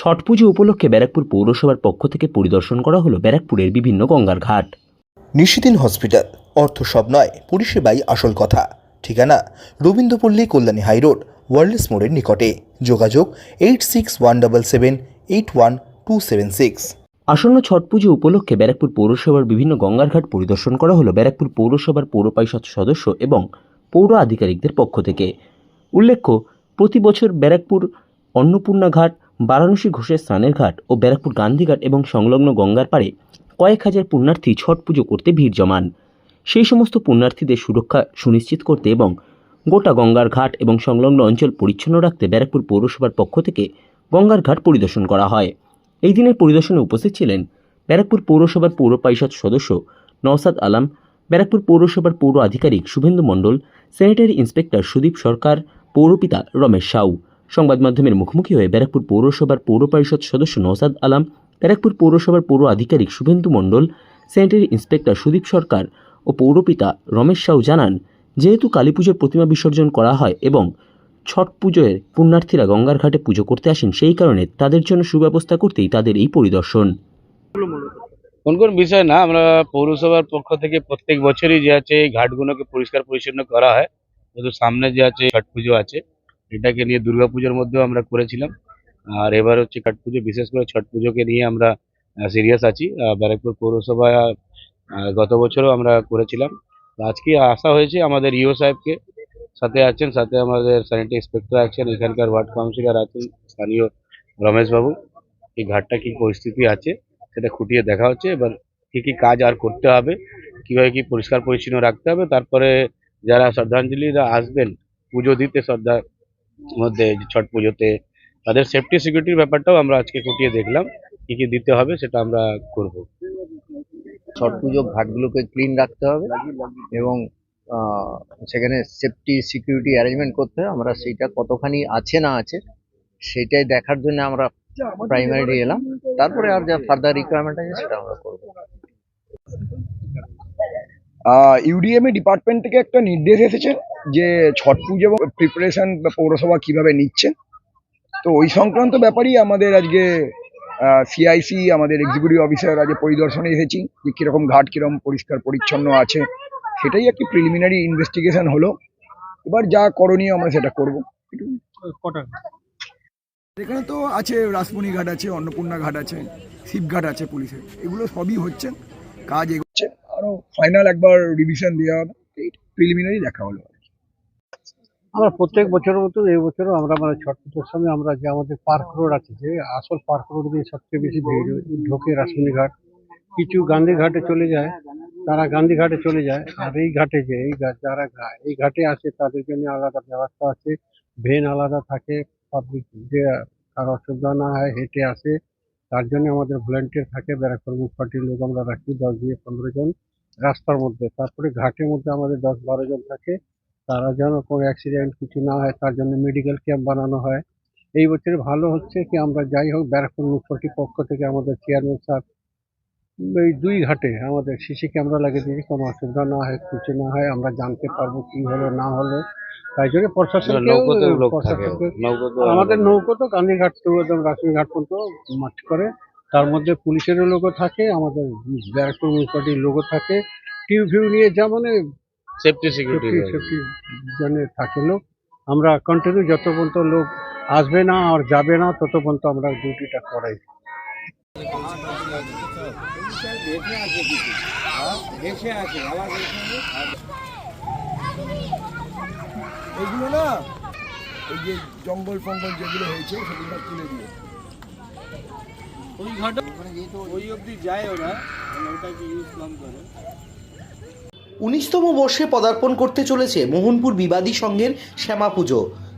ছট পুজো উপলক্ষে ব্যারাকপুর পৌরসভার পক্ষ থেকে পরিদর্শন করা হলো ব্যারাকপুরের বিভিন্ন গঙ্গার ঘাট। নিশিদিন হসপিটাল অর্থ সব নয় পরিষেবাই আসল কথা। ঠিকানা রবীন্দ্রপল্লী কল্যাণী হাইরোড ওয়ার্ল্ডস মোড়ের নিকটে। যোগাযোগ eight six one double seven eight one two seven six. আসন্ন ছট পুজো উপলক্ষে ব্যারাকপুর পৌরসভার বিভিন্ন গঙ্গার ঘাট পরিদর্শন করা হলো ব্যারাকপুর পৌরসভার পৌর পরিষদ সদস্য এবং পৌর আধিকারিকদের পক্ষ থেকে। উল্লেখ্য প্রতি বছর ব্যারাকপুর অন্নপূর্ণা ঘাট বারাণসী ঘোষের স্নানের ঘাট ও ব্যারাকপুর গান্ধীঘাট এবং সংলগ্ন গঙ্গার পাড়ে কয়েক হাজার পুণ্যার্থী ছট পুজো করতে ভিড় জমান। সেই সমস্ত পুণ্যার্থীদের সুরক্ষা সুনিশ্চিত করতে এবং গোটা গঙ্গার ঘাট এবং সংলগ্ন অঞ্চল পরিচ্ছন্ন রাখতে ব্যারাকপুর পৌরসভার পক্ষ থেকে গঙ্গার ঘাট পরিদর্শন করা হয়। এই দিনের পরিদর্শনে উপস্থিত ছিলেন ব্যারাকপুর পৌরসভার পৌর পরিষদ সদস্য নওসাদ আলম, ব্যারাকপুর পৌরসভার পৌর আধিকারিক শুভেন্দু মণ্ডল স্যানিটারি ইন্সপেক্টর সুদীপ সরকার, পৌরপিতা রমেশ সাউ। সংবাদ মাধ্যমের মুখোমুখি হয়ে ব্যারাকপুর পৌরসভার পৌর পরিষদ সদস্য নওসাদ আলম, ব্যারাকপুর পৌরসভার পৌর আধিকারিক শুভেন্দু মণ্ডল, স্যানিটারি ইন্সপেক্টর সুদীপ সরকার ও পৌরপিতা রমেশ সাউ জানান, যেহেতু কালীপুজোর প্রতিমা বিসর্জন করা হয় এবং ছট পুজোয় পুণ্যার্থীরা গঙ্গার ঘাটে পুজো করতে আসেন সেই কারণে তাদের জন্য সুব্যবস্থা করতেই তাদের এই পরিদর্শন। কোন কোন বিষয় না, আমরা পৌরসভার পক্ষ থেকে প্রত্যেক বছরই যে আছে এই ঘাটগুলোকে পরিষ্কার পরিচ্ছন্ন করা হয়। যেহেতু সামনে যে আছে ছট পুজো আছে এটাকে নিয়ে দুর্গা পুজোর মধ্যেও আমরা করেছিলাম। আর এবার হচ্ছে ছট পুজো, বিশেষ করে ছট পুজোকে নিয়ে আমরা সিরিয়াস আছি। ব্যারাকপুর পৌরসভা গত বছরও আমরা করেছিলাম। আজকে আসা হয়েছে আমাদের ইও সাহেবকে সাথে আছেন, সাথে আমাদের স্যানিটারি ইন্সপেক্টর আছেন, এখানকার ওয়ার্ড কাউন্সিলর আছেন, স্থানীয় রমেশবাবু। এই ঘাটটা কি পরিস্থিতি আছে সেটা খুঁটিয়ে দেখা হচ্ছে। এবার কী কী কাজ আর করতে হবে, কীভাবে কি পরিষ্কার পরিচ্ছন্ন রাখতে হবে, তারপরে যারা শ্রদ্ধাঞ্জলিরা আসবেন, পুজো দিতে শ্রদ্ধার মধ্যে ছট পুজোতে, তাদের সেফটি সিকিউরিটির ব্যাপারটাও আমরা আজকে খুঁটিয়ে দেখলাম। কি কি দিতে হবে সেটা আমরা করব। ছট পুজো ঘাটগুলোকে ক্লিন রাখতে হবে এবং সেখানে সেফটি সিকিউরিটি অ্যারেঞ্জমেন্ট করতে হবে। আমরা সেইটা কতখানি আছে না আছে, সেটাই দেখার জন্য আমরা প্রাইমারি এলাম। তারপরে আর যা ফার্দার রিকোয়ারমেন্ট আছে সেটা আমরা করব। ইউডিএমএ ডিপার্টমেন্ট থেকে একটা নির্দেশ এসেছে যে ছট পুজো এবং প্রিপারেশন পৌরসভা কীভাবে নিচ্ছে। তো ওই সংক্রান্ত ব্যাপারেই আমাদের আজকে সিআইসি আমাদের এক্সিকিউটিভ অফিসার আজকে পরিদর্শনে এসেছি যে কীরকম ঘাট কীরকম পরিষ্কার পরিচ্ছন্ন আছে। সেটাই একটি প্রিলিমিনারি ইনভেস্টিগেশন হলো। এবার যা করণীয় আমরা সেটা করব। এখানে তো আছে রাসমণি ঘাট আছে অন্নপূর্ণা ঘাট আছে শিবঘাট আছে পুলিশের। এগুলো সবই হচ্ছে। কাজ ফাইনাল একবার রিভিশন দেওয়া হবে। প্রিলিমিনারি দেখা হলো আমরা প্রত্যেক বছরের মতো এই বছরও আমরা মানে ছট পুজোর সময় আমরা যে আমাদের পার্ক রোড আছে, যে আসল পার্ক রোড দিয়ে সবচেয়ে বেশি ভিড় ঢোকে রাসমণি ঘাট। কিছু গান্ধী ঘাটে চলে যায়, তারা গান্ধী ঘাটে চলে যায়। আর এই ঘাটে যে, এই যারা এই ঘাটে আসে, তাদের জন্য আলাদা ব্যবস্থা আছে ভেন আলাদা থাকে পাবলিক যে কারও অসুবিধা না হয়, হেঁটে আসে। তার জন্য আমাদের ভলেন্টিয়ার থাকে, ব্যারাকপুর মুখ্যপাটির লোক আমরা রাখি দশ দিয়ে পনেরো জন। রাস্তার মধ্যে তারপরে ঘাটের মধ্যে আমাদের দশ বারো জন থাকে তারা যেন কোনো অ্যাক্সিডেন্ট কিছু না হয় তার জন্য মেডিকেল ক্যাম্প বানানো হয়। এই বছর ভালো হচ্ছে কি আমরা যাই হোক ব্যারাকপুর মুখ্যমন্ত্রী পক্ষ থেকে আমাদের চেয়ারম্যান স্যার এই দুই ঘাটে আমাদের সিসি ক্যামেরা লাগিয়ে দিয়েছি কোনো অসুবিধা না হয় কিছু না হয় আমরা জানতে পারব কি হলো না হলো। তাই জন্য প্রশাসন আমাদের নৌকো তো গান্ধীঘাট তো একদম রাসমণিঘাট পর্যন্ত মাঠ করে। তার মধ্যে পুলিশেরও লোগো থাকে আমাদের ব্যারাকপুর মিউনিসিপালিটির লোগো থাকে। টিউ ফিউ নিয়ে যা মানে সেফটি সিকিউরিটি সেফটি সেফটি জন্য থাকে লোক। আমরা কন্টিনিউ যত পর্যন্ত লোক আসবে না আর যাবে না তত পর্যন্ত আমরা ডিউটিটা করাই। এগুলো না এই যে জঙ্গল ফঙ্গল যেগুলো হয়েছে সেগুলো তুলে দিয়ে উনিশতম বর্ষে পদার্পণ করতে চলেছে মোহনপুর বিবাদী সংঘের শ্যামা পুজো।